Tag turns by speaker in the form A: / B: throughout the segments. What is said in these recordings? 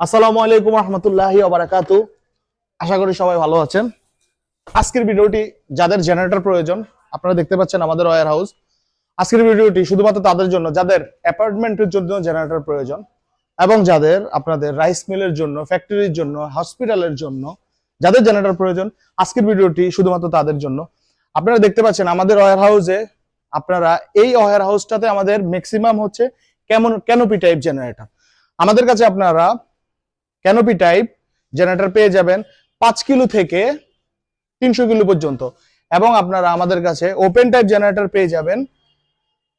A: আসসালামু আলাইকুম রহমতুল্লাহি ওবারাকাতু আশা করি সবাই ভালো আছেন। আজকের ভিডিওটি যাদের জেনারেটর প্রয়োজন, আপনারা দেখতে পাচ্ছেন আমাদের ওয়ার হাউস আজকের ভিডিওটি শুধুমাত্র তাদের জন্য, যাদের অ্যাপার্টমেন্টের জন্য জেনারেটর প্রয়োজন এবং যাদের আপনাদের রাইস মিলের জন্য ফ্যাক্টরির জন্য হসপিটালের জন্য যাদের জেনারেটর প্রয়োজন, আজকের ভিডিওটি শুধুমাত্র তাদের জন্য। আপনারা দেখতে পাচ্ছেন আমাদের ওয়ার হাউসে আপনারা এই ওয়ার হাউসটাতে আমাদের ম্যাক্সিমাম হচ্ছে কেমন ক্যানোপি টাইপ জেনারেটর আমাদের কাছে আপনারা ক্যানোপি টাইপ জেনারেটর পেয়ে যাবেন পাঁচ কিলো থেকে তিনশো কিলো পর্যন্ত। এবং আপনারা আমাদের কাছে ওপেন টাইপ জেনারেটর পেয়ে যাবেন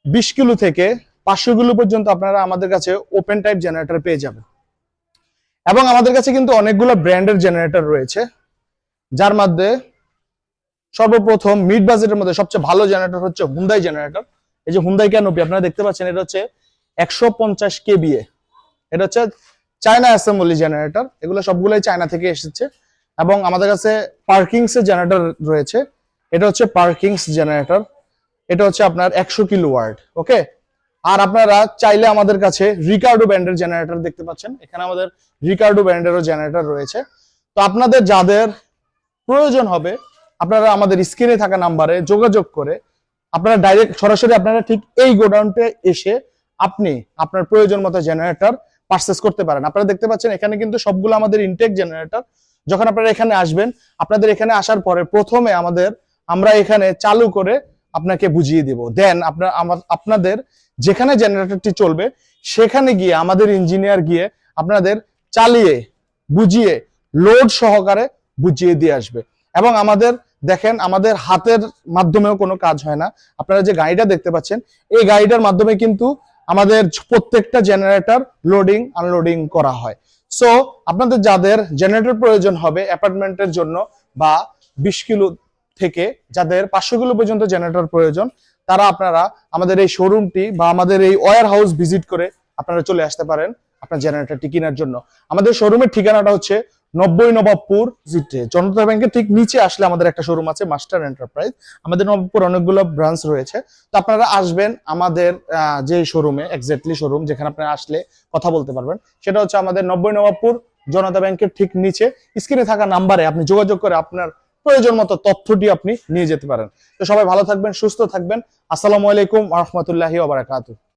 A: বিশ কিলো থেকে পাঁচশো কিলো পর্যন্ত আপনারা আমাদের কাছে ওপেন টাইপ জেনারেটর পেয়ে যাবেন। এবং আমাদের কাছে কিন্তু অনেকগুলো ব্র্যান্ডের জেনারেটর রয়েছে, যার মধ্যে সর্বপ্রথম মিড বাজেটের মধ্যে সবচেয়ে ভালো জেনারেটর হচ্ছে হুন্দাই জেনারেটর এই যে হুন্দাই ক্যানোপি আপনারা দেখতে পাচ্ছেন, এটা হচ্ছে একশো পঞ্চাশ কেবিএ এটা হচ্ছে চায়না অ্যাসেম্বলি জেনারেটর এগুলো সবগুলোই চায়না থেকে এসেছে। এবং আমাদের কাছে পার্কিংস জেনারেটর রয়েছে। এটা হচ্ছে পার্কিংস জেনারেটর এটা হচ্ছে আপনার একশো কিলো ওয়ার্ড ওকে আর আপনারা চাইলে আমাদের কাছে রিকার্ডো ব্র্যান্ডের জেনারেটর দেখতে পাচ্ছেন। এখানে আমাদের রিকার্ডো ব্র্যান্ডেরও জেনারেটর রয়েছে। তো আপনাদের যাদের প্রয়োজন হবে, আপনারা আমাদের স্ক্রিনে থাকা নাম্বারে যোগাযোগ করে আপনারা ডাইরেক্ট সরাসরি আপনারা ঠিক এই গোডাউনতে এসে আপনি আপনার প্রয়োজন মতো জেনারেটর পারচেস করতে পারেন। আপনারা দেখতে পাচ্ছেন, এখানে কিন্তু সবগুলো আমাদের ইনটেক জেনারেটর যখন আপনারা এখানে আসবেন, আপনাদের এখানে আসার পরে প্রথমে আমাদের, আমরা এখানে চালু করে আপনাকে বুঝিয়ে দিব। দেন আপনার আপনাদের যেখানে জেনারেটরটি চলবে, সেখানে গিয়ে আমাদের ইঞ্জিনিয়ার গিয়ে আপনাদের চালিয়ে, বুঝিয়ে লোড সহকারে বুঝিয়ে দিয়ে আসবে। এবং আমাদের, দেখেন, আমাদের হাতের মাধ্যমেও কোনো কাজ হয় না। আপনারা যে গাড়িটা দেখতে পাচ্ছেন, এই গাড়িটার মাধ্যমে কিন্তু আমাদের প্রত্যেকটা জেনারেটর লোডিং আনলোডিং করা হয়। সো আপনাদের যাদের জেনারেটর প্রয়োজন হবে অ্যাপার্টমেন্টের জন্য বা বিশ কিলো থেকে যাদের পাঁচশো কিলো পর্যন্ত জেনারেটর প্রয়োজন, তারা আপনারা আমাদের এই শোরুমটি বা আমাদের এই ওয়ার হাউস ভিজিট করে আপনারা চলে আসতে পারেন আপনার জেনারেটরটি কেনার জন্য। আমাদের শোরুমের ঠিকানাটা হচ্ছে নব্বই নবাবপুর জনতা ব্যাংকের ঠিক নিচে আসলে আমাদের একটা শোরুম আছে মাস্টার এন্টারপ্রাইজ আমাদের নবাবপুর অনেকগুলো ব্রাঞ্চ রয়েছে। তো আপনারা আসবেন আমাদের যে শোরুমে এক্স্যাক্টলি শোরুম যেখানে আপনারা আসলে কথা বলতে পারবেন। সেটা হচ্ছে আমাদের নব্বই নবাবপুর জনতা ব্যাংকের ঠিক নিচে। স্ক্রিনে থাকা নাম্বারে আপনি যোগাযোগ করে আপনার প্রয়োজন মতো তথ্যটি আপনি নিয়ে যেতে পারেন। তো সবাই ভালো থাকবেন, সুস্থ থাকবেন। আসসালামু আলাইকুম রহমতুল্লাহি ওবারাকাতু